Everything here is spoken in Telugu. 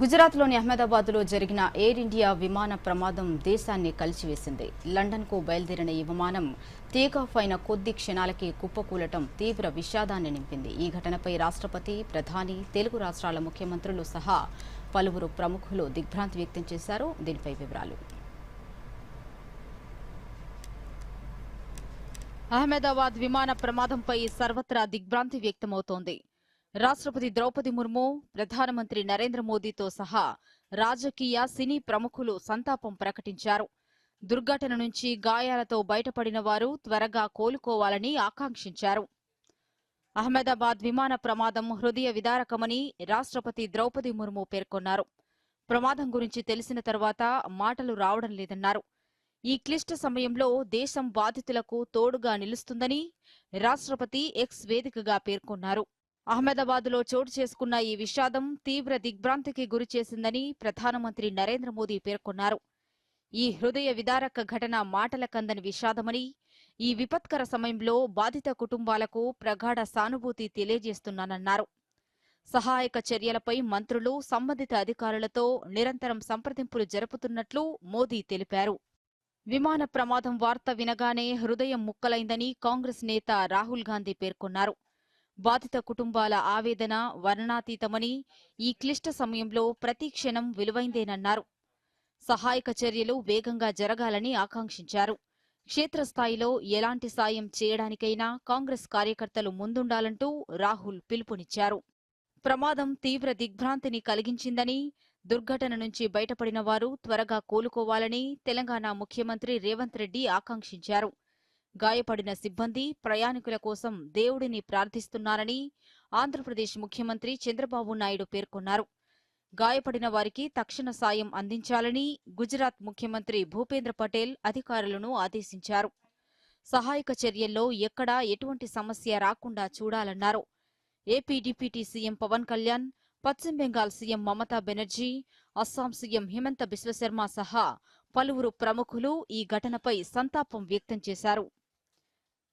గుజరాత్లోని అహ్మదాబాద్లో జరిగిన ఎయిర్ ఇండియా విమాన ప్రమాదం దేశాన్ని కలిచివేసింది లండన్కు బయలుదేరిన ఈ విమానం టేకాఫ్ అయిన కొద్ది క్షణాలకే కుప్పకూలటం తీవ్ర విషాదాన్ని నింపింది. ఈ ఘటనపై రాష్ట్రపతి ప్రధాని తెలుగు రాష్ట్రాల ముఖ్యమంత్రులు సహా పలువురు ప్రముఖులు దిగ్భ్రాంతి వ్యక్తం చేశారు. దీనిపై వివరాలు. అహ్మదాబాద్ విమాన ప్రమాదంపై సర్వత్రా దిగ్భ్రాంతి వ్యక్తమవుతోంది. రాష్ట్రపతి ద్రౌపది ముర్ము ప్రధానమంత్రి నరేంద్ర మోదీతో సహా రాజకీయ సినీ ప్రముఖులు సంతాపం ప్రకటించారు. దుర్ఘటన నుంచి గాయాలతో బయటపడిన వారు త్వరగా కోలుకోవాలని ఆకాంక్షించారు. అహ్మదాబాద్ విమాన ప్రమాదం హృదయ విదారకమని రాష్ట్రపతి ద్రౌపది ముర్ము పేర్కొన్నారు. ప్రమాదం గురించి తెలిసిన తర్వాత మాటలు రావడం లేదన్నారు. ఈ క్లిష్ట సమయంలో దేశం బాధితులకు తోడుగా నిలుస్తుందని రాష్ట్రపతి ఎక్స్ వేదికగా పేర్కొన్నారు. అహ్మదాబాద్లో చోటు చేసుకున్న ఈ విషాదం తీవ్ర దిగ్భ్రాంతికి గురిచేసిందని ప్రధానమంత్రి నరేంద్ర మోదీ పేర్కొన్నారు. ఈ హృదయ విదారక ఘటన మాటల కందని విషాదమని ఈ విపత్కర సమయంలో బాధిత కుటుంబాలకు ప్రగాఢ సానుభూతి తెలియజేస్తున్నానన్నారు. సహాయక చర్యలపై మంత్రులు సంబంధిత అధికారులతో నిరంతరం సంప్రదింపులు జరుపుతున్నట్లు మోదీ తెలిపారు. విమాన ప్రమాదం వార్త వినగానే హృదయం ముక్కలైందని కాంగ్రెస్ నేత రాహుల్ గాంధీ పేర్కొన్నారు. బాధిత కుటుంబాల ఆవేదన వర్ణాతీతమని ఈ క్లిష్ట సమయంలో ప్రతి క్షణం విలువైందేనన్నారు. సహాయక చర్యలు వేగంగా జరగాలని ఆకాంక్షించారు. క్షేత్రస్థాయిలో ఎలాంటి సాయం చేయడానికైనా కాంగ్రెస్ కార్యకర్తలు ముందుండాలంటూ రాహుల్ పిలుపునిచ్చారు. ప్రమాదం తీవ్ర దిగ్భ్రాంతిని కలిగించిందని దుర్ఘటన నుంచి బయటపడిన వారు త్వరగా కోలుకోవాలని తెలంగాణ ముఖ్యమంత్రి రేవంత్ రెడ్డి ఆకాంక్షించారు. గాయపడిన సిబ్బంది ప్రయాణికుల కోసం దేవుడిని ప్రార్థిస్తున్నారని ఆంధ్రప్రదేశ్ ముఖ్యమంత్రి చంద్రబాబు నాయుడు పేర్కొన్నారు. గాయపడిన వారికి తక్షణ సాయం అందించాలని గుజరాత్ ముఖ్యమంత్రి భూపేంద్ర పటేల్ అధికారులను ఆదేశించారు. సహాయక చర్యల్లో ఎక్కడా ఎటువంటి సమస్య రాకుండా చూడాలన్నారు. A P deputy C M Pawan Kalyan పశ్చిమ Bengal C M Mamata Banerjee Assam C M Himanta Biswa Sarma సహా పలువురు ప్రముఖులు ఈ ఘటనపై సంతాపం వ్యక్తం చేశారు.